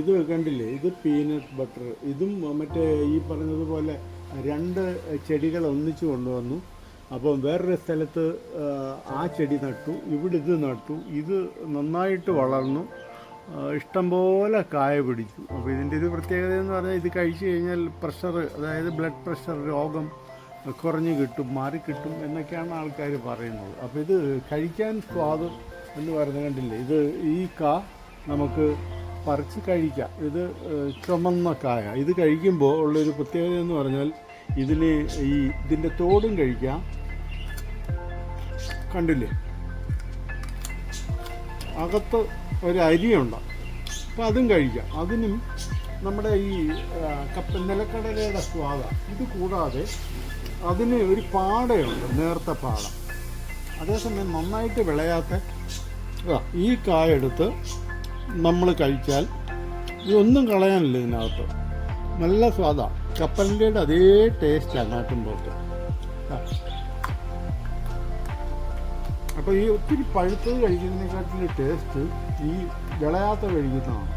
ഇത് കണ്ടില്ലേ? ഇത് പീനട്ട് ബട്ടർ ഇതും മറ്റേ ഈ പറഞ്ഞതുപോലെ രണ്ട് ചെടികൾ ഒന്നിച്ച് കൊണ്ടുവന്നു. അപ്പം വേറൊരു സ്ഥലത്ത് ആ, ചെടി നട്ടു ഇവിടെ ഇത് നട്ടു. ഇത് നന്നായിട്ട് വളർന്നു. ഇഷ്ടം ഇഷ്ടംപോലെ കായ പിടിച്ചു. അപ്പോൾ ഇതിന്റെ ഒരു പ്രത്യേകത എന്ന് പറഞ്ഞാൽ ഇത് കഴിച്ചു കഴിഞ്ഞാൽ പ്രഷർ അതായത് ബ്ലഡ് പ്രഷർ രോഗം കുറഞ്ഞു കിട്ടും മാറി കിട്ടും എന്നൊക്കെയാണ് ആൾക്കാർ പറയുന്നത്. അപ്പോൾ ഇത് കഴിക്കാൻ സ്വാദ് എന്ന് പറയുന്നത് കണ്ടില്ലേ? ഇത് ഈ കാ നമുക്ക് പറിച്ച് കഴിക്കാം. ഇത് ചുമന്ന കായ. ഇത് കഴിക്കുമ്പോൾ ഉള്ളൊരു പ്രത്യേകത എന്ന് പറഞ്ഞാൽ ഇതിൽ ഈ ഇതിന്റെ തോടും കഴിക്കാം. കണ്ടില്ലേ? അകത്ത് ഒരു അരിയുണ്ട്. അപ്പം അതും കഴിക്കാം. അതിനും നമ്മുടെ ഈ കപ്പ നിലക്കടലയുടെ സ്വാദ. ഇത് കൂടാതെ അതിന് ഒരു പാടയുണ്ട് നേർത്ത പാട. അതേസമയം നന്നായിട്ട് വിളയാത്ത ഈ കായ എടുത്ത് നമ്മൾ കഴിച്ചാൽ ഇതൊന്നും കളയാനില്ല ഇതിനകത്ത്. നല്ല സ്വാദാണ് കപ്പലിന്റെ അതേ ടേസ്റ്റ് ടേസ്റ്റാണ് നാട്ടിൻപുറത്ത് അപ്പോൾ ഈ ഒത്തിരി പഴുത്തത് കഴിക്കുന്നതിനെക്കാട്ടിലും ടേസ്റ്റ് ഈ വിളയാത്ത കഴിക്കുന്നതാണ്.